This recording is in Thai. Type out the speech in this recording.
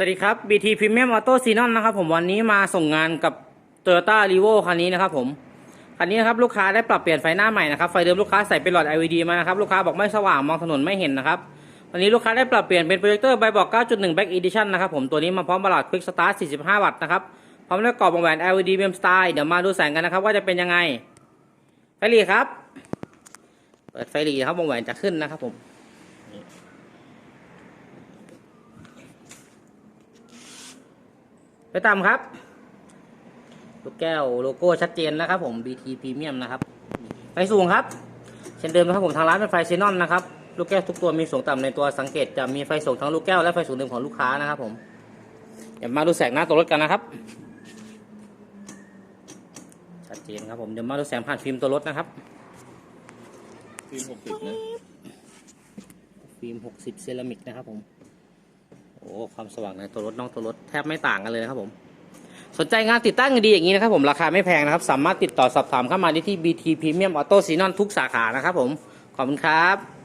สวัสดีครับ BT Premium Auto s e n o n นะครับผมวันนี้มาส่งงานกับ Toyota r e v o คันนี้นะครับผมคันนี้นะครับลูกค้าได้ปรับเปลี่ยนไฟหน้าใหม่นะครับไฟเดิมลูกค้าใส่เป็นหลอด LED มานะครับลูกค้าบอกไม่สว่างมองถนนไม่เห็นนะครับวันนี้ลูกค้าได้ปรับเปลี่ยนเป็นโปรเจคเตอร์ใบบอก 9.1 Back Edition นะครับผมตัวนี้มาพร้อมบลอด Quick Start 45 วัตต์นะครับพร้อมด้วยกรอบวงแหวน LED Beam Style เดี๋ยวมาดูแสงกันนะครับว่าจะเป็นยังไงไฟหลีครับ เปิดไฟหลีครับวงแหวนจะขึ้นนะครับผม ไปตามครับลูกแก้วโลโก้ชัดเจนนะครับผม BT Premium นะครับ ไฟสูงครับ เช่นเดิมนะครับผมทางร้านเป็นไฟเซนอนนะครับ ลูกแก้วทุกตัวมีสูงต่ำในตัวสังเกตจะมีไฟสูงทั้งลูกแก้วและไฟสูงเดิมของลูกค้านะครับผมเดี๋ยวมาดูแสงหน้าตัวรถกันนะครับ ชัดเจนครับผมเดี๋ยวมาดูแสงผ่านฟิล์มตัวรถนะครับ ฟิล์มหกสิบนะ ฟิล์ม60เซรามิกนะครับผมโอ้ความสว่างในตัวรถนอกตัวรถแทบไม่ต่างกันเลยนะครับผมสนใจงานติดตั้งดีอย่างนี้นะครับผมราคาไม่แพงนะครับ สามารถติดต่อสอบถามเข้ามาได้ที่ BT Premium Auto s e n o n ทุกสาขานะครับผม ขอบคุณครับ